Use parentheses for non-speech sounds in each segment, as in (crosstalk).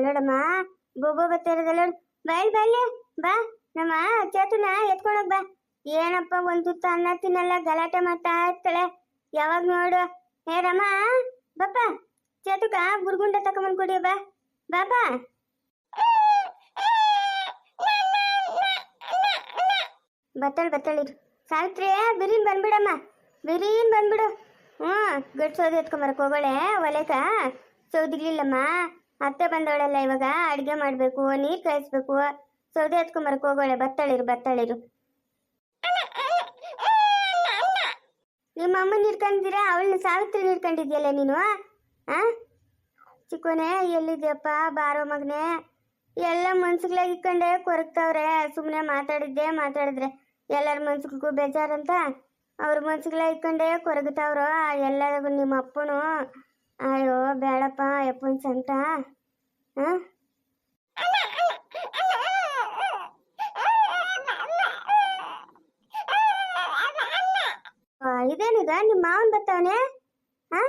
ಅಲ್ಲೋಡಮ್ಮ ಬೊಬ್ಬ ಬರ್ತಾ ಇರೋದಲ್ಲ ಬಾಯ್ ಬಾ, ನಮ್ಮ ಚೇತುನ ಎತ್ಕೊಂಡೋಗ್ ಬಾ. ಏನಪ್ಪ ಒಂದ್ ತುತ್ತ ಅನ್ನ ತಿನ್ನಲ್ಲ, ಗಲಾಟೆ ಮಾಡ್ತಾ ಇರ್ತಾಳೆ. ಯಾವಾಗ ನೋಡು. ಏ ರಮ್ಮ ಬಪ್ಪ, ಚೇತುಕ ಗುರುಗುಂಡ ತಕೊಂಬಂದ್ ಕೊಡಿ, ಬಾ. ಬಾಬಾ ಬತ್ತಳ್ ಬತ್ತಳಿರು ಸಾವಿತ್ರಿ, ಬಿರಿನ್ ಬಂದ್ಬಿಡಮ್ಮ. ಬಿರಿನ್ ಬಂದ್ಬಿಡು. ಹ್ಞೂ ಗಟ್ಟು ಸೌದೆ ಎತ್ಕೊಂಬರಕ್ಕೆ ಹೋಗೋಳೆ ಒಲೆಕ ಸೌದಿಗ್ಲಿಲ್ಲಮ್ಮ. ಅತ್ತೆ ಬಂದವಳೆಲ್ಲ ಇವಾಗ ಅಡುಗೆ ಮಾಡಬೇಕು, ನೀರು ಕಾಯಿಸ್ಬೇಕು. ಸೌದೆ ಹತ್ಕೊಂಬರಕ್ಕೆ ಹೋಗೋಳೆ, ಬತ್ತಳಿರು ಬತ್ತಳಿರು. ನಿಮ್ಮ ಅಮ್ಮನ ಹಿಡ್ಕೊಂಡಿದ್ದೀರಾ ಅವಳನ್ನ ಸಾವಿತ್ರಿ ಹಿಡ್ಕೊಂಡಿದ್ಯಲ್ಲ ನೀನು? ಆ? ಚಿಕ್ಕೋನೆ, ಎಲ್ಲಿದ್ಯಪ್ಪ ಬಾರೋ ಮಗನೇ? ಎಲ್ಲ ಮನ್ಸುಗಳಾಗಿ ಇಕ್ಕೊಂಡೆ, ಕೊರಗ್ತಾವ್ರೆ. ಸುಮ್ಮನೆ ಮಾತಾಡಿದ್ದೆ, ಮಾತಾಡಿದ್ರೆ ಎಲ್ಲರ ಮನ್ಸುಗಳಿಗೂ ಬೇಜಾರಂತ ಅವ್ರ ಮನ್ಸುಗಳ ಇಕ್ಕೊಂಡೆ, ಕೊರಗ್ತಾವ್ರು ಎಲ್ಲ ನಿಮ್ಮ ಅಪ್ಪನು ಅಯ್ಯೋ, ಬೇಡಪ್ಪ ಅಪ್ಪನ ಸಂತ ಹಾಂ ಇದೇನಿದ? ನಿಮ್ಮ ಮಾವನ್ ಬರ್ತಾವನೆ? ಹಾ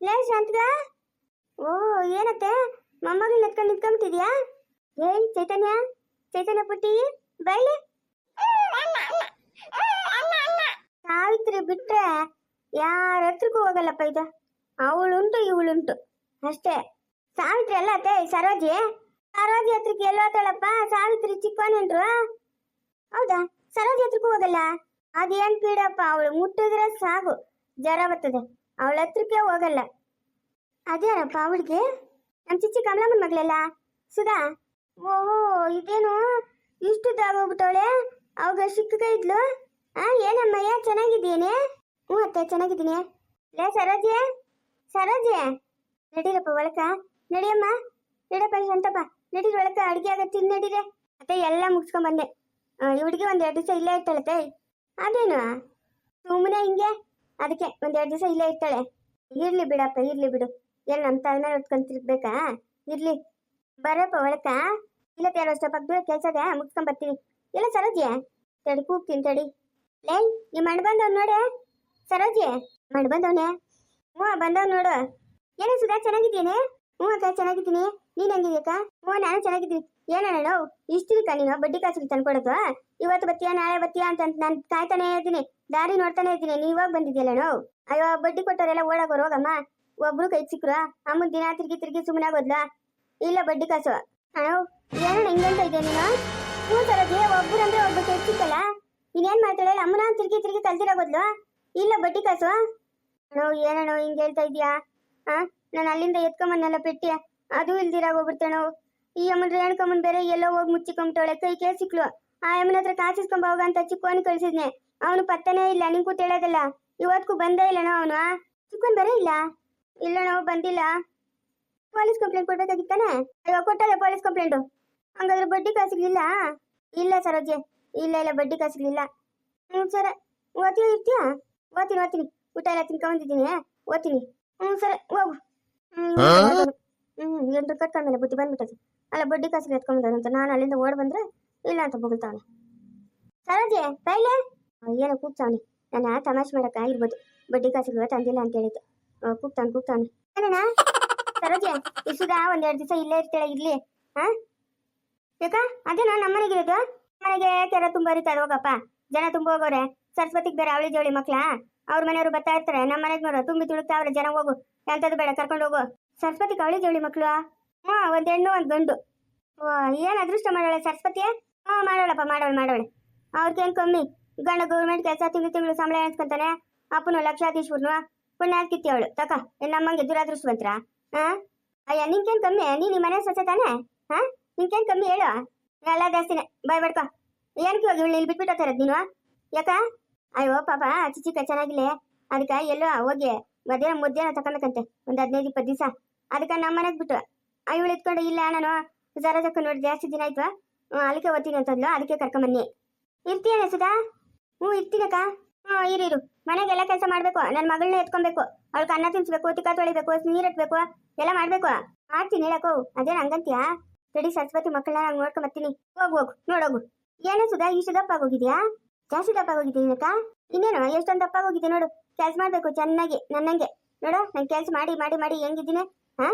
ಲೇ ಶಾಂತಿಗ ಓ, ಏನತ್ತೆ? ಮೊಮ್ಮಗಳು ಎತ್ಕೊಂಡು ನಿಂತ್ಕೊಂಬಿಟ್ಟಿದ್ಯಾ? ಏಯ್, ಚೈತನ್ಯ ಚೈತನ್ಯ ಪುಟ್ಟಿ, ಬೈಲಿ. ಸಾವಿತ್ರಿ ಬಿಟ್ರೆ ಯಾರ ಹತ್ರಕ್ಕೂ ಹೋಗಲ್ಲಪ್ಪ ಇದು? ಅವಳುಂಟು, ಇವಳುಂಟು. ಅಷ್ಟೇ. ಸಾವಿತ್ರಿ ಅಲ್ಲ ಅತ್ತೆ ಸರೋಜಿ? ಸರೋಜಿ ಹತ್ರಕ್ಕೆ ಎಲ್ಲೋತಾಳಪ್ಪ ಸಾವಿತ್ರಿ ಚಿಕ್ಕವನೇನ್ರು ಹೌದಾ? ಸರೋಜಿ ಹತ್ರಕ್ಕೂ ಹೋಗಲ್ಲ? ಅದೇನ್ ಪೀಡಪ್ಪ ಅವಳು ಮುಟ್ಟಿದ್ರೆ ಸಾಕು ಜ್ವರ ಬರ್ತದೆ. ಅವಳ ಹತ್ರಕ್ಕೆ ಹೋಗಲ್ಲ. ಅದೇನಪ್ಪ ಅವಳಿಗೆ? ನಮ್ಮ ಚಿಚ್ಚಿ ಕಮಲಮ್ಮನ ಮಗಳಲ್ಲ? ಸುಧಾ? ಓಹೋ, ಇದೇನು? ಇಷ್ಟು ಹೋಗ್ಬಿಟ್ಟವಳೆ? ಅವಾಗ ಸಿಕ್ಕ ಇದ್ಲು? ಆ ಏನಮ್ಮಯ್ಯ ಚೆನ್ನಾಗಿದ್ದೀನಿ ಹ್ಞೂ ಅತ್ತೆ, ಚೆನ್ನಾಗಿದ್ದೀನಿ. ಲೇ ಸರೋಜೆ ಸರೋಜೆ ನಡೀರಪ್ಪ ಒಳಕ. ನಡಿಯಮ್ಮ. ನಡಿಯಪ್ಪ ಶಾಂತಪ್ಪ. ನಡೀರಿ ಒಳಕ, ಅಡುಗೆ ಆಗ ತಿನ್ ನಡೀರೆ. ಅತ್ತೆ, ಎಲ್ಲ ಮುಗಿಸ್ಕೊಂಡ್ ಬಂದೆ. ಇವಳಿಗೆ ಒಂದ್ ಎರಡು ದಿವಸ ಇಲ್ಲೇ ಇರ್ತಾಳತ್ತೆ ಅದೇನು? ಸುಮ್ಮನೆ ಹಿಂಗೆ? ಅದಕ್ಕೆ ಒಂದ್ ಎರಡು ದಿವಸ ಇಲ್ಲೇ ಇರ್ತಾಳೆ. ಇರ್ಲಿ ಬಿಡಪ್ಪ, ಇರ್ಲಿ ಬಿಡು. ಎಲ್ಲ ನಮ್ಮ ತಲೆ ಮೇಲೆ ತಿರ್ಗ್ಬೇಕಾ? ಇರ್ಲಿ. ಬರಪ್ಪ ಒಳಕ. ಇಲ್ಲ ಎರಡು ಪಕ್ಕ ದೂರ ಕೆಲಸ ಇದೆ ಮುಗಿಸ್ಕೊಂಡ್ ಬರ್ತೀನಿ. ಇಲ್ಲ ಸರೋಜಿ ತಡಿ, ಕೂಗ್ತೀನಿ ತಡಿ. ಲೇ ನಿಮ್ಮ ಮಣ್ಣು ಬಂದವ್ ನೋಡೆ ಸರೋಜಿ ಮಣ್ಣು ಬಂದವನೆ? ಹ್ಞೂ, ಬಂದವ್ ನೋಡು. ಏನು ಸುಧಾ ಚೆನ್ನಾಗಿದ್ದೀನಿ ಹ್ಞೂ ಅಕ್ಕ, ಚೆನ್ನಾಗಿದ್ದೀನಿ. ನೀನು ಹೆಂಗಿದ್ಯಕ್ಕ ಹ್ಞೂ, ನಾನು ಚೆನ್ನಾಗಿದ್ದೀನಿ. ಏನಣ್ಣ ಇಷ್ಟು ದಿಕ್ಕ ನೀನು ಬಡ್ಡಿ ಕಾಸಿಗೆ ತಂದ್ಕೊಡೋದು? ಇವತ್ತು ಬತ್ತೀಯಾ ನಾಳೆ ಬತ್ತೀಯಾ ಅಂತ ನಾನು ಕಾಯ್ತಾನೆ ಇದ್ದೀನಿ. ದಾರಿ ನೋಡ್ತಾನೆ ಇದ್ದೀನಿ. ನೀ ಇವಾಗ ಬಂದಿದ್ಯಲ್ಲ ನಾವು ಅಯ್ಯೋ, ಬಡ್ಡಿ ಕೊಟ್ಟವರೆಲ್ಲ ಓಡಾಗೋರು ಹೋಗಮ್ಮ. ಒಬ್ರು ಕೈ ಸಿಕ್ಕರು. ಅಮ್ಮನ ದಿನ ತಿರುಗಿ ತಿರುಗಿ ಸುಮ್ಮನೆ ಆಗೋದ್ಲಾ? ಇಲ್ಲ, ಬಡ್ಡಿ ಕಾಸು. ಅಣ್ಣ, ಏನಣ್ಣ ಹಿಂಗಂತ ಇದೆಯಾ ನೀನು? ಹ್ಞೂ ಒಬ್ರು ಅಂದ್ರೆ ಒಬ್ರು ಕೈ ಸಿಕ್ಕಲ್ಲ? ನೀನೇನ್ ಮಾಡ್ತಾಳೆ ಅಮ್ಮನ ತಿರುಗಿ ತಿರುಗಿ ಕಲ್ತಿರೋಗೋದ್ಲು ಇಲ್ಲ, ಬಡ್ಡಿ ಕಾಸು? ಅಣ್ಣ ಏನಣ್ಣ ಹಿಂಗೆ ಹೇಳ್ತಾ ಇದೀಯಾ ಆ? ನಾನು ಅಲ್ಲಿಂದ ಎತ್ಕೊಂಬನ್ನೆಲ್ಲ ಪೆಟ್ಟಿ. ಅದು ಇಲ್ದಿರಾಗ ಹೋಗ್ಬಿಡ್ತೇಣೋ ಈ ಅಮ್ಮನ ರೇಣುಕಮ್ಮನ್ ಬೇರೆ ಎಲ್ಲೋ ಹೋಗಿ ಮುಚ್ಚಿಕೊಂಬಿಟ್ಟವಳೆ, ಕೈ ಕೇ ಸಿಕ್ಳು ಆ ಅಮ್ಮನ ಹತ್ರ ಕಾಸಿಸ್ಕೊಂಬ ಹೋಗ ಅಂತ ಚಿಕ್ಕವನು ಕಳ್ಸಿದ್ನೆ. ಅವನು ಪತ್ತನೇ ಇಲ್ಲ, ನಿಂಗೂ ಹೇಳೋದಿಲ್ಲ ಇವತ್ಗೂ ಬಂದೇ ಇಲ್ಲಣ್ಣ ಅವನು ಚಿಕ್ಕವನ್ ಬರೇ ಇಲ್ಲ? ಇಲ್ಲಣ್ಣ ಬಂದಿಲ್ಲ. ಪೊಲೀಸ್ ಕಂಪ್ಲೇಂಟ್ ಕೊಡ್ಬೇಕಾಗಿತ್ತಾನೆ ಅಯ್ಯೋ ಕೊಟ್ಟಲ್ಲ ಪೊಲೀಸ್ ಕಂಪ್ಲೇಂಟು. ಹಂಗಾದ್ರೆ ಬಡ್ಡಿ ಕಾಸಿಗ್ಲಿಲ್ಲ? ಇಲ್ಲ ಸರೋಜೆ, ಇಲ್ಲ ಇಲ್ಲ, ಬಡ್ಡಿ ಕಾಸಿಗ್ಲಿಲ್ಲ. ಹ್ಞೂ ಸರ. ಓದ್ತೀಯ, ಇರ್ತೀಯಾ? ಓದ್ತೀನಿ ಓದ್ತೀನಿ. ಊಟ ಎಲ್ಲ ತಿನ್ಕೊಂಡಿದ್ದೀನಿ ಓದ್ತೀನಿ. ಹ್ಞೂ ಸರಿ. ಹೋಗು. ಹ್ಞೂ ಎಂಟು ಕಟ್ಕೊಂಡ್ಮೇಲೆ ಬುದ್ಧಿ ಬಂದ್ಬಿಟ್ಟದೆ. ಅಲ್ಲ ಬಡ್ಡಿ ಕಾಸಿಗೆ ಎತ್ಕೊಂಡ್ಬಂದ ಅಂತ. ನಾನು ಅಲ್ಲಿಂದ ಓಡ್ ಬಂದ್ರೆ ಇಲ್ಲ ಅಂತ ಬೊಗಳ್ತಾವನೆ. ಸರೋಜೆ ಬೈಲೆ ಏನೋ ಕೂಗ್ತಾವನೆ. ನಾನು ತಮಾಷೆ ಮಾಡಕ್ಕ ಇರ್ಬೋದು ಬಡ್ಡಿ ಕಾಸಿಗೆ ತಂದಿಲ್ಲ ಅಂತ ಹೇಳಿದ್ದು. ಕೂಗ್ತಾನೆ ಕೂಗ್ತಾವನೆ ಅಣ್ಣ ಸರೋಜೆ ಇಸುದ ಒಂದ್ ಎರಡು ದಿವಸ ಇಲ್ಲೇ ಇರ್ತಾಳೆ ಇರ್ಲಿ. ಹಾ ಯಾಕ ನಮ್ಮನೆಗೆ ಇರೋದು ಮನೆಗೆ ಕೆರೆ ತುಂಬ ಇರ್ತಾರೆ ಹೋಗಪ್ಪ ಜನ ತುಂಬ ಹೋಗೋರೆ. ಸರಸ್ವತಿಗೆ ಬೇರೆ ಅವಳಿ ಜೋಳಿ ಮಕ್ಳ? ಅವ್ರ ಮನೆಯವರು ಬರ್ತಾ ಇರ್ತಾರೆ ನಮ್ಮ ಮನೆಗೆ ತುಂಬಿ ತುಳುಕ್ತಾವ್ರೆ ಜನ ಹೋಗು ಎಂತದ್ದು ಬೇಡ, ಕರ್ಕೊಂಡು ಹೋಗು. ಸರಸ್ವತಿ ಕವಳಿ ಜೋಳಿ ಮಕ್ಳು ಹಾ, ಒಂದ್ ಹೆಣ್ಣು, ಒಂದ್ ಗಂಡು. ಓ, ಏನ್ ಅದೃಷ್ಟ ಮಾಡೋಳೆ ಸರಸ್ವತಿ ಹಾ, ಮಾಡೋಳಪ್ಪ, ಮಾಡೋಳು, ಮಾಡೋಳೆ. ಅವ್ರಿಗೇನು ಕಮ್ಮಿ? ಗಂಡ ಗೌರ್ಮೆಂಟ್ ಕೆಲಸ ತಿಂಗಳು ತಿಂಗಳು ಸಂಬಳ ಎಣಿಸ್ಕೊಂತಾನೆ, ಅಪ್ಪನು ಲಕ್ಷಾಧೀಶ್ವರ್ನು ಪುಣ್ಯ ಕಿತ್ತಿ ಅವಳು. ತಕ ನಮ್ಮಂಗೆ ದುರಾದೃಷ್ಟವಂತ್ರ ಹಾ ಅಯ್ಯ ನಿಂಗೇನ್ ಕಮ್ಮಿ? ನೀನ್ ಮನೆ ಸೊಸೆ ತಾನೆ? ಹಾ ನಿಂಗೇನ್ ಕಮ್ಮಿ ಹೇಳು. ಎಲ್ಲ ಜಾಸ್ತಿನೇ ಬಾಯ್ ಬಡ್ಕೊ ಏನಕ್ಕೆ ಹೋಗಿ ಇಲ್ಲಿ ಬಿಟ್ಬಿಟ್ಟು ನೀನು ಯಾಕ? ಅಯ್ಯೋ, ಪಾಪ ಚಿಕ್ಕ ಚೆನ್ನಾಗಿಲ್ಲ ಅದಕ್ಕೆ ಎಲ್ಲೋ ಹೋಗಿ ಮಧ್ಯಾಹ್ನ ಮಧ್ಯಾಹ್ನ ತಕೊಂಡಕಂತೆ ಒಂದು ಹದಿನೈದು ಇಪ್ಪತ್ತು ದಿವಸ. ಅದಕ್ಕೆ ನಮ್ಮ ಮನೆಗೆ ಬಿಟ್ಟು ಇವಳು ಇತ್ಕೊಂಡು ಇಲ್ಲ ನಾನು ಜರ ನೋಡಿ ಜಾಸ್ತಿ ದಿನ ಆಯ್ತು. ಅಲ್ಲಿಗೆ ಓದ್ತೀನಿ ಅಂತಂದ್ಲು, ಅದಕ್ಕೆ ಕರ್ಕೊಂಬನ್ನಿ ಇರ್ತೀಯನ ಸುಧಾ? ಹ್ಞೂ ಇರ್ತೀನಕ್ಕ. ಹ್ಞೂ ಇರು ಇರು. ಮನೆಗೆಲ್ಲ ಕೆಲಸ ಮಾಡ್ಬೇಕು ನನ್ನ ಮಗಳನ್ನ ಎತ್ಕೊಬೇಕು ಅವಳಿಗೆ ಅನ್ನ ತಿನ್ಸ್ಬೇಕು ತಿಕ್ಕ ತೊಳಿಬೇಕು, ನೀರು ಇಟ್ಬೇಕು ಎಲ್ಲ ಮಾಡ್ಬೇಕು. ಮಾಡ್ತೀನಿ ಹೇಳಕ್ಕೋ ಅದೇನು ಹಂಗಂತೀಯಾ? ತಡಿ, ಸರಸ್ವತಿ ಮಕ್ಕಳನ್ನ ನಾನು ನೋಡ್ಕೊಂಡ್ ಬರ್ತೀನಿ. ಹೋಗು ಹೋಗು, ನೋಡೋಗು. ಏನೇ ಸುಧಾ, ಈ ಸುಧಪ್ಪ ಆಗೋಗಿದ್ಯಾ ಜಾಸ್ತಿ ದಪ್ಪ ಆಗೋಗಿದ್ದೀನಿ ಅಕ್ಕ ಇನ್ನೇನು? ಎಷ್ಟೊಂದು ದಪ್ಪ ಹೋಗಿದೆ ನೋಡು. ಕೆಲಸ ಮಾಡ್ಬೇಕು ಚೆನ್ನಾಗಿ, ನನ್ನಂಗೆ. ನೋಡು, ನಾನು ಕೆಲಸ ಮಾಡಿ ಮಾಡಿ ಮಾಡಿ ಹೆಂಗಿದ್ದೀನಿ, ಹಾ?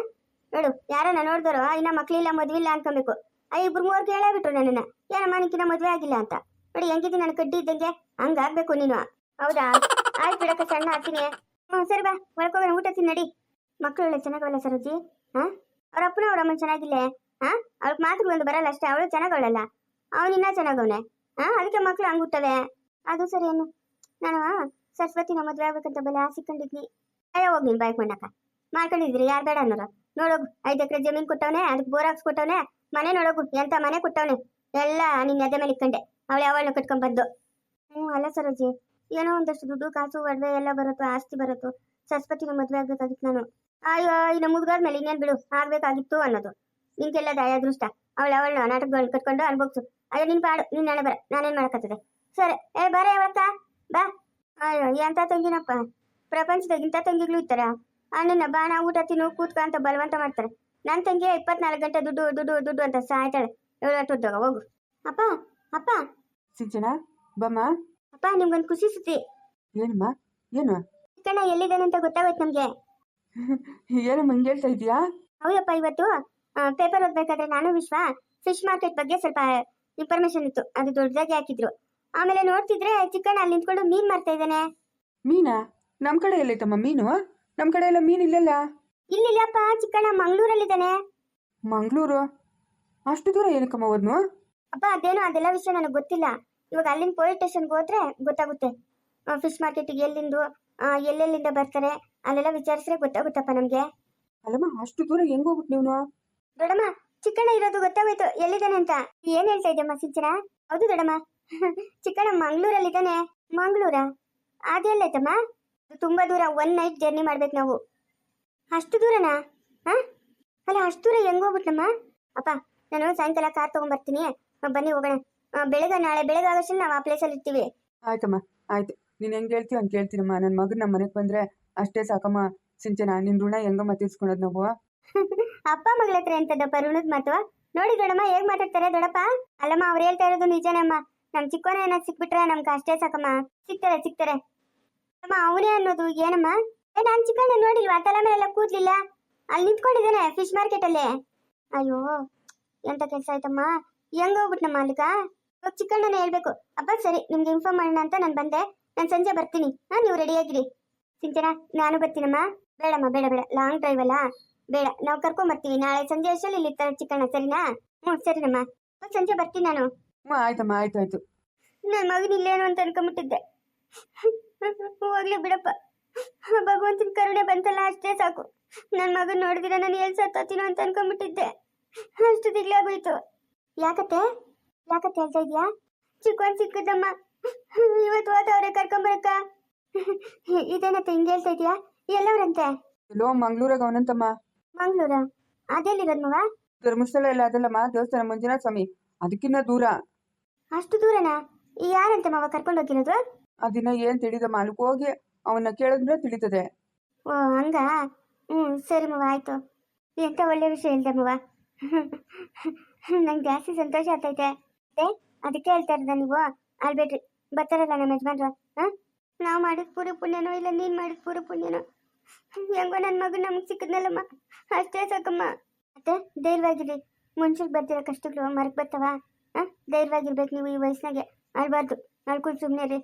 ನೋಡು, ಯಾರನ್ನ ನೋಡಿದಾರೋ ಇನ್ನ ಮಕ್ಳಿಲ್ಲ, ಮದುವೆ ಇಲ್ಲ ಅನ್ಕೊಬೇಕು. ಆ, ಇಬ್ರು ಮೂರು ಹೇಳಬಿಟ್ರು ನನ್ನನ್ನ. ಏನಮ್ಮ, ನಿನ್ಕಿನ್ನ ಮದುವೆ ಆಗಿಲ್ಲ ಅಂತ? ನೋಡಿ, ಹೆಂಗಿದ್ದೀನಿ ನನ್ನ ಕಡ್ಡಿ ಇದ್ದಂಗೆ. ಹಂಗಾಗ್ಬೇಕು ನೀನು. ಹೌದಾ? ಆಯ್ತು ಬಿಡಕ್ಕ, ಸಣ್ಣ ಹಾಕ್ತೀನಿ ಹ್ಞೂ ಸರಿ ಬಾ ಒಳಕೋಗೋಣ ಊಟ ತಿನ್ನಡಿ ಮಕ್ಕಳು ಚೆನ್ನಾಗವಲ್ಲ ಸರೋಜಿ? ಹಾ? ಅವ್ರ ಅಪ್ಪನ ಅವ್ರ ಅಮ್ಮನ ಚೆನ್ನಾಗಿಲ್ಲ? ಹಾ? ಅವ್ಳಿಗೆ ಮಾತ್ರ ಒಂದು ಬರಲ್ಲ ಅಷ್ಟೇ, ಅವಳು ಚೆನ್ನಾಗವಳಲ್ಲ. ಅವನಿನ್ನ ಚೆನ್ನಾಗವನೆ. ಹಾ ಅದಕ್ಕೆ ಮಕ್ಳು ಹಂಗುಟ್ಟವೆ ಅದು ಸರಿ ಏನು ನಾನು ಸರಸ್ವತಿನ ಮದುವೆ ಆಗ್ಬೇಕಂತ ಬಲೆ ಆಸೆ ಕಂಡಿದ್ನಿ ಅಯ್ಯೋ, ಹೋಗಿ ನೀನು ಬೈಕ್ ಮಾಡಕ್ಕ ಮಾಡ್ಕೊಂಡಿದ್ರಿ ಯಾರು ಬೇಡ ಅನ್ನೋರು. ನೋಡೋಗು, ಐದು ಎಕರೆ ಜಮೀನ್ ಕೊಟ್ಟವನೆ, ಅದಕ್ಕೆ ಬೋರ್ ಹಾಕ್ಸ್ ಕೊಟ್ಟವನೆ ಮನೆ ನೋಡೋಗು, ಎಂತ ಮನೆ ಕೊಟ್ಟವನೆ. ಎಲ್ಲ ನಿನ್ನ ಎದೆ ಮೇಲೆ ಇಕ್ಕಂಡೆ. ಅವಳು ಯಾವಳನ್ನ ಕಟ್ಕೊಂಡ್ಬಂದು ಹ್ಞೂ, ಅಲ್ಲ ಸರೋಜಿ. ಏನೋ ಒಂದಷ್ಟು ದುಡ್ಡು, ಕಾಸು, ಒಡವೆ ಎಲ್ಲ ಬರುತ್ತೋ, ಆಸ್ತಿ ಬರುತ್ತೋ. ಸರಸ್ವತಿನ ಮದುವೆ ಆಗ್ಬೇಕಾಗಿತ್ತು ನಾನು. ಅಯ್ಯೋ, ಇನ್ನು ಮುಗ್ದಾದ್ಮೇಲೆ ಇನ್ನೇನು ಬಿಡು. ಆಗ್ಬೇಕಾಗಿತ್ತು ಅನ್ನೋದು. ನಿಂಗೆಲ್ಲ ದಯಾದೃಷ್ಟ. ಅವಳು ಅವಳನ್ನ ನಾಟಕಗಳು ಕಟ್ಕೊಂಡು ಅನ್ಭೋಗ್ಸು ಅಯ್ಯೋ ನಿನ್ ಪಾಡು. ನೀನ್ ನಾಳೆ ಬರ. ನಾನೇನ್ ಮಾಡಕತ್ತದೆ ಸರಿ. ಏ ಬರ ಯಾವತ್ತ? ಬಾ. ಅಯ್ಯೋ ಎಂತ ತಂಗಿನಪ್ಪ. ಪ್ರಪಂಚದಾಗ ಇಂಥ ತಂಗಿಗಳು ಇರ್ತಾರ ಅಣ್ಣನ ಬಾಣ ಊಟ ತಿನ್ನು ಕೂತ್ಕ ಅಂತ ಬಲವಂತ ಮಾಡ್ತಾರೆ. ನನ್ನ ತಂಗಿ ಇಪ್ಪತ್ನಾಲ್ಕು ಗಂಟೆ ದುಡ್ಡು ದುಡ್ಡು ದುಡ್ಡು ಅಂತ ಸಾಯ್ತಾಳೆ. ಏಳು ಹೋಗು. ಅಪ್ಪ ಅಪ್ಪ. ಸಿಂಚನ ಬಮ್ಮ. ಅಪ್ಪ ನಿಮ್ಗೊಂದು ಖುಷಿ ಸುದ್ದಿ. ಏನಮ್ಮ? ಏನು? ಎಲ್ಲಿದ್ದಾನೆ ಅಂತ ಗೊತ್ತಾಗೋಯ್ತು ನಮ್ಗೆ. ಏನಮ್ಮ ಹಿಂಗೆ ಹೇಳ್ತಾ ಇದೀಯಾ? ಹೌದಪ್ಪ ಇವತ್ತು ಪೇಪರ್ ಓದ್ಬೇಕಾದ್ರೆ ನಾನು ವಿಶ್ವ ಫಿಶ್ ಮಾರ್ಕೆಟ್ ಬಗ್ಗೆ ಸ್ವಲ್ಪ ಇನ್ಫಾರ್ಮೇಶನ್ ಇತ್ತು ಅದು ದೊಡ್ಡದಾಗಿ ಹಾಕಿದ್ರು. ಆಮೇಲೆ ನೋಡ್ತಿದ್ರೆ ಚಿಕ್ಕಣ್ಣ ಅಲ್ಲಿ ನಿಂತ್ಕೊಂಡು ಮೀನ್ ಮಾರ್ತಾ ಇದ್ದಾನೆ. ಮೀನಾ? ನಮ್ ಕಡೆ ಎಲ್ಲೈತಮ್ಮ ಮೀನು? ನಮ್ ಕಡೆ ಎಲ್ಲ ಮೀನ್ ಇಲ್ಲ ಇಲ್ಲಿಲ್ಲಪ್ಪ ಚಿಕ್ಕಣ್ಣ ಮಂಗ್ಳೂರಲ್ಲಿದ್ದಾನೆ. ಮಂಗಳೂರು? ಅಷ್ಟು ದೂರ ಏನಕ್ಕಮ್ಮ ಹೋದ್ನು? ಅಪ್ಪ ಅದೇನು ಅದೆಲ್ಲ ವಿಷಯ ನನಗೆ ಗೊತ್ತಿಲ್ಲ. ಇವಾಗ ಅಲ್ಲಿಂದ ಪೊಲೀಸ್ ಸ್ಟೇಷನ್ಗೆ ಹೋದ್ರೆ ಗೊತ್ತಾಗುತ್ತೆ. ಫಿಶ್ ಮಾರ್ಕೆಟಿಗೆ ಎಲ್ಲಿಂದು ಆ, ಎಲ್ಲೆಲ್ಲಿಂದ ಬರ್ತಾರೆ ಅಲ್ಲೆಲ್ಲ ವಿಚಾರಿಸಿದ್ರೆ ಗೊತ್ತಾಗುತ್ತಪ್ಪ ನಮಗೆ. ಅಲ್ಲಮ್ಮ ಅಷ್ಟು ದೂರ ಹೆಂಗ್ ಹೋಗ್ಬಿಟ್ ನೀವು ದೊಡಮ್ಮ ಚಿಕ್ಕಣ್ಣ ಇರೋದು ಗೊತ್ತಾಗೋಯ್ತು. ಎಲ್ಲಿದ್ದಾನೆ ಅಂತ? ಏನ್ ಹೇಳ್ತಾ ಇದ್ದಮ್ಮ ಸಿಂಚನ? ಹೌದು ದೊಡಮ್ಮ (laughs) ಚಿಕ್ಕಣ್ಣ ಮಂಗ್ಳೂರಲ್ಲಿ ಇದ್ದಾನೆ. ಅದೆಲ್ಲೈತಮ್ಮ ಅದು ತುಂಬಾ ದೂರ ಒನ್ ನೈಟ್ ಜರ್ನಿ ಮಾಡ್ಬೇಕು ನಾವು. ಅಷ್ಟು ದೂರನಾ? ಹಾ? ಅಲ್ಲ, ಅಷ್ಟು ದೂರ ಹೆಂಗ್ ಹೋಗ್ಬಿಟ್ಟಮ್ಮ ಅಪ್ಪ, ನಾನು ಸಾಯಂಕಾಲ ಕಾರ್ ತಗೊಂಡ್ಬರ್ತೀನಿ ಬನ್ನಿ ಹೋಗೋಣ. ಬೆಳಗ್ಗೆ ನಾಳೆ ಬೆಳಗ್ಗೆ ಆಗೋಷ್ಟಲ್ಲಿ ನಾವು ಆ ಪ್ಲೇಸಲ್ಲಿ ಇರ್ತೀವಿ. ಆಯ್ತಮ್ಮ, ಆಯ್ತು. ನೀನು ಹೆಂಗೆ ಹೇಳ್ತೀವಿ ಅಂತ ಕೇಳ್ತೀನಮ್ಮ. ನನ್ನ ಮಗನ ನಮ್ಮ ಮನೆಗೆ ಬಂದ್ರೆ ಅಷ್ಟೇ ಸಾಕಮ್ಮ ಸಿಂಚನ. ನಿನ್ನ ಋಣ ಹೆಂಗಮ್ಮ ತೀರ್ಸ್ಕೊಳೋದು ನಾವು? ಅಪ್ಪ ಮಗಳ ಹತ್ರ ಎಂತದಪ್ಪ ಋಣದ ಮಾತು? ನೋಡಿ ದೊಡಮ್ಮ ಹೇಗ್ ಮಾತಾಡ್ತಾರೆ ದೊಡಪ್ಪ? ಅಲ್ಲಮ್ಮ, ಅವ್ರು ಹೇಳ್ತಾ ಇರೋದು ನಿಜನೇಮ್ಮ. ನಮ್ ಚಿಕ್ಕೋನ ಏನಾದ್ರು ಸಿಕ್ಬಿಟ್ರೆ ನಮ್ಗೆ ಅಷ್ಟೇ ಸಾಕಮ್ಮ. ಸಿಗ್ತಾರೆ ಸಿಗ್ತಾರೆ. ಅಮ್ಮ, ಅವನೇ ಅನ್ನೋದು ಏನಮ್ಮ? ಏ, ನಾನ್ ಚಿಕ್ಕಣ್ಣ ನೋಡಿಲ್ವಾ? ತಲೆ ಮೇಲೆಲ್ಲ ಕೂದ್ಲಿಲ್ಲ? ಅಲ್ಲಿ ನಿಂತ್ಕೊಂಡಿದ್ದಾನೆ ಫಿಶ್ ಮಾರ್ಕೆಟ್ ಅಲ್ಲಿ. ಅಯ್ಯೋ, ಎಂತ ಕೆಲ್ಸ ಆಯ್ತಮ್ಮ? ಹೆಂಗ್ ಹೋಗ್ಬಿಟ್ನಮ್ಮ ಅಲ್ಲಿಗ? ಇವಾಗ ಚಿಕ್ಕಣ್ಣನ ಹೇಳ್ಬೇಕು. ಅಪ್ಪ, ಸರಿ, ನಿಮ್ಗೆ ಇನ್ಫಾರ್ಮ್ ಮಾಡೋಣ ಅಂತ ನಾನು ಬಂದೆ. ನಾನು ಸಂಜೆ ಬರ್ತೀನಿ. ಹಾ, ನೀವು ರೆಡಿಯಾಗಿರಿ ಸಿಂಚನ, ನಾನು ಬರ್ತೀನಮ್ಮ. ಬೇಡಮ್ಮ, ಬೇಡ ಬೇಡ. ಲಾಂಗ್ ಡ್ರೈವ್ ಅಲ್ಲ. ಬೇಡ ನಾವು ಕರ್ಕೊಂಡ್ ಬರ್ತೀವಿ. ನಾಳೆ ಸಂಜೆ ಅಷ್ಟರಲ್ಲಿ ಇಲ್ಲಿ ತರ ಚಿಕ್ಕಣ್ಣ ಸರಿನಾ? ಹ್ಞೂ ಸರಿನಮ್ಮ. ಮತ್ತ್ ಸಂಜೆ ಬರ್ತೀನಿ ನಾನು. ಹ್ಞೂ ಆಯ್ತಮ್ಮ ಆಯ್ತಾಯ್ತು ಆಯ್ತು. ನನ್ನ ಮಗನ ಇಲ್ಲೇನು ಅಂತ ಅನ್ಕೊಂಬಿಟ್ಟಿದ್ದೆ. ಹೋಗ್ಲಿ ಬಿಡಪ್ಪ. ಭಗವಂತನ ಕರುಣೆ ಬಂತಲ್ಲ ಅಷ್ಟೇ ಸಾಕು. ನನ್ನ ಮಗನ್ ನೋಡಿದಿರ ನಾನು ಎಲ್ಲಿ ಸತ್ತೋತೀನೋ ಅಂತ ಅನ್ಕೊಂಬಿಟ್ಟಿದ್ದೆ. ಅಷ್ಟು ದಿಗ್ಲಾಗೋಯ್ತು ಯಾಕತ್ತೆ? ಯಾಕತ್ತೆ ಹೇಳ್ತಾ ಇದ್ಯಾ? ಚಿಕ್ಕವನ್ ಸಿಕ್ಕದಮ್ಮ ಇವತ್ತು ಹೋದವ್ರೆ ಕರ್ಕೊಂಬರಕ್ಕ ಇದೇನತ್ತೆ ಹಿಂಗೆ ಹೇಳ್ತಾ ಇದ್ಯಾ? ಎಲ್ಲವ್ರಂತೆ? ಎಲ್ಲೋ ಮಂಗ್ಳೂರಾಗ ಅವನಂತಮ್ಮ. ಮಂಗ್ಳೂರ. ಅದೆಲ್ಲಿರೋದ್ ಮವ ಧರ್ಮಸ್ಥಳ ಎಲ್ಲ ಅದಲ್ಲಮ್ಮ ದೇವಸ್ಥಾನ ಮಂಜುನಾಥ ಸ್ವಾಮಿ ಅದಕ್ಕಿನ್ನ ದೂರ. ಅಷ್ಟು ದೂರನಾ? ಯಾರಂತೆ ಮಾವ ಕರ್ಕೊಂಡು ಹೋಗಿರೋದು? ಅದಿನ ಏನ್ ತಿಳಿದಮ್ಮ ಅಲ್ಲಿಗೆ ಹೋಗಿ ಅವನ್ನ ಕೇಳಿದ್ರೆ ತಿಳಿತದೆ. ಓ ಹಂಗ? ಹ್ಮ್ ಸರಿ ಮವ ಆಯ್ತು. ಎಂತ ಒಳ್ಳೆ ವಿಷಯ ಹೇಳ್ದೆ ಮವ ನಂಗೆ ಜಾಸ್ತಿ ಸಂತೋಷ ಆಗ್ತೈತೆ. ಅದಕ್ಕೆ ಹೇಳ್ತಾ ಇರೋದ ನೀವು? ಅಲ್ಬೇಡ್ರಿ ಬರ್ತಾರಲ್ಲ ನಮ್ಮ ಯಜಮಾನ್ರು. ಹಾಂ? ನಾವು ಮಾಡಿದ ಪೂರ ಪುಣ್ಯನೋ ಇಲ್ಲ ನೀನ್ ಮಾಡಿದ ಪೂರ ಪುಣ್ಯನೋ? ಹೆಂಗೋ ನನ್ನ ಮಗು ನಮ್ಗೆ ಸಿಕ್ಕದ್ನಲ್ಲಮ್ಮ. ಅಷ್ಟೇ ಸಾಕಮ್ಮ. ಮತ್ತೆ ಧೈರ್ಯವಾಗಿರಿ. ಮನುಷ್ಯರಿಗೆ ಬರ್ತಿರೋ ಕಷ್ಟಗಳು ಮರಕ್ ಬರ್ತಾವ? ಹಾಂ? ಧೈರ್ಯವಾಗಿರ್ಬೇಕು ನೀವು ಈ ವಯಸ್ಸಿನಾಗೆ. ಅಳ್ಬಾರ್ದು. ಅಳ್ಕೊಂಡು ಸುಮ್ಮನೆ ರೀ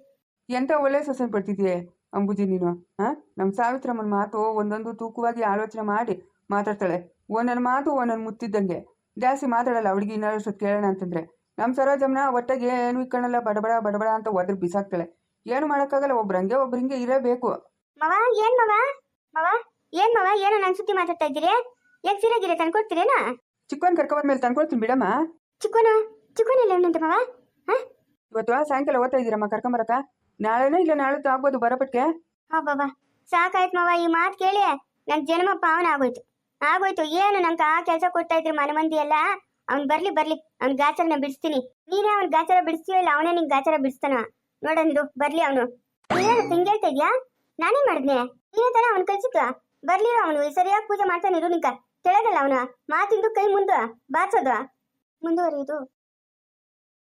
ಎಂತ ಒಳ್ಳೆ ಸೊಸೆ ಪಡ್ತಿದ್ದೀಯ ಅಂಬುಜಿ ನೀನು? ಹಾಂ? ನಮ್ಮ ಸಾವಿತ್ರಮ್ಮನ ಮಾತು ಒಂದೊಂದು ತೂಕವಾಗಿ ಆಲೋಚನೆ ಮಾಡಿ ಮಾತಾಡ್ತಾಳೆ. ಒಂದೊಂದು ಮಾತು ಒಂದೊಂದು ಮುತ್ತಿದ್ದಂಗೆ. ಜಾಸ್ತಿ ಮಾತಾಡಲ್ಲ ಅವಳಿಗೆ ಇನ್ನಷ್ಟು ಕೇಳೋಣ ಅಂತಂದ್ರೆ. ನಮ್ಮ ಸರೋಜಮ್ಮನ ಒಟ್ಟಾಗಿ ಏನು ಇಕ್ಕಣಲ್ಲ ಬಡಬಡ ಬಡಬಡ ಅಂತ ಒದ್ರ ಬಿಸಾಕ್ತಾಳೆ. ಏನು ಮಾಡೋಕ್ಕಾಗಲ್ಲ ಒಬ್ರಂಗೆ ಒಬ್ರಿಂಗೆ ಇರಬೇಕು. ಮವ ಏನ್ ಮವ? ಮವ ಏನ್ ಮವ ಏನೋ ನನ್ ಸುದ್ದಿ ಮಾತಾಡ್ತಾ ಇದ್ದೀರಿ? ಯಾಕೆ ಸೀರೆ ಗಿರೆ ತಂದ್ಕೊಡ್ತೀರೇನಾ ಚಿಕ್ಕವನ್ ಕರ್ಕೊಂಡ್ಮೇಲೆ ತಂದ್ಕೊಡ್ತೀನಿ ಬಿಡಮ್ಮ. ಚಿಕ್ಕೋನ? ಚಿಕ್ಕೋನ ಇಲ್ಲ ಏನಂತ ಮವ? ಹಾ? ಇವತ್ತು ಸಾಯಂಕಾಲ ಓದ್ತಾ ಇದ್ದೀರಮ್ಮ ಕರ್ಕೊಂಬರಕ ನಾಳೆನೋ ಇಲ್ಲ ನಾಳೆ ಆಗ್ಬೋದು ಬರಪಟ್ಕೆ ಹಾ ಬಾಬಾ ಸಾಕಾಯ್ತು ಮವ ಈ ಮಾತು ಕೇಳಿ ನನ್ ಜನ್ಮ ಪಾವನ ಆಗೋಯ್ತು. ಆಗೋಯ್ತು ಏನು ನಂಗೆ ಆ ಕೆಲಸ ಕೊಡ್ತಾ ಇದ್ರಿ ಮನೆ ಮಂದಿ ಎಲ್ಲ? ಅವ್ನ್ ಬರ್ಲಿ ಬರ್ಲಿ ಅವ್ನ್ ಗಾಚಾರನ ಬಿಡಿಸ್ತೀನಿ. ನೀನೇ ಅವ್ನ್ ಗಾಚರ ಬಿಡಿಸ್ತೀಯೋ ಇಲ್ಲ ಅವನೇ ನಿಂಗೆ ಗಾಚರ ಬಿಡಿಸ್ತಾನ? ನೋಡಂದ್ರು ಬರ್ಲಿ ಅವನು. ನೀನೇನು ತಿಂಗೇಳ್ತಾ ಹೇಳ್ತಾ ಇದ್ಯಾ? ನಾನೇ ಮಾಡಿದ್ನೆ. ನೀನೇ ತಾನೇ ಅವ್ನ್ ಕಳ್ಸಿದ್ವ ಬರ್ಲಿಲ್ಲ ಅವನು? ಸರಿಯಾಗಿ ಪೂಜೆ ಮಾಡ್ತಾನೆ ಇರು ಕೆಳಗಲ್ಲ ಅವನ? ಮಾತಿಂದು ಕೈ ಮುಂದ ಬಾಚೋದು ಮುಂದುವರಿಯುದು.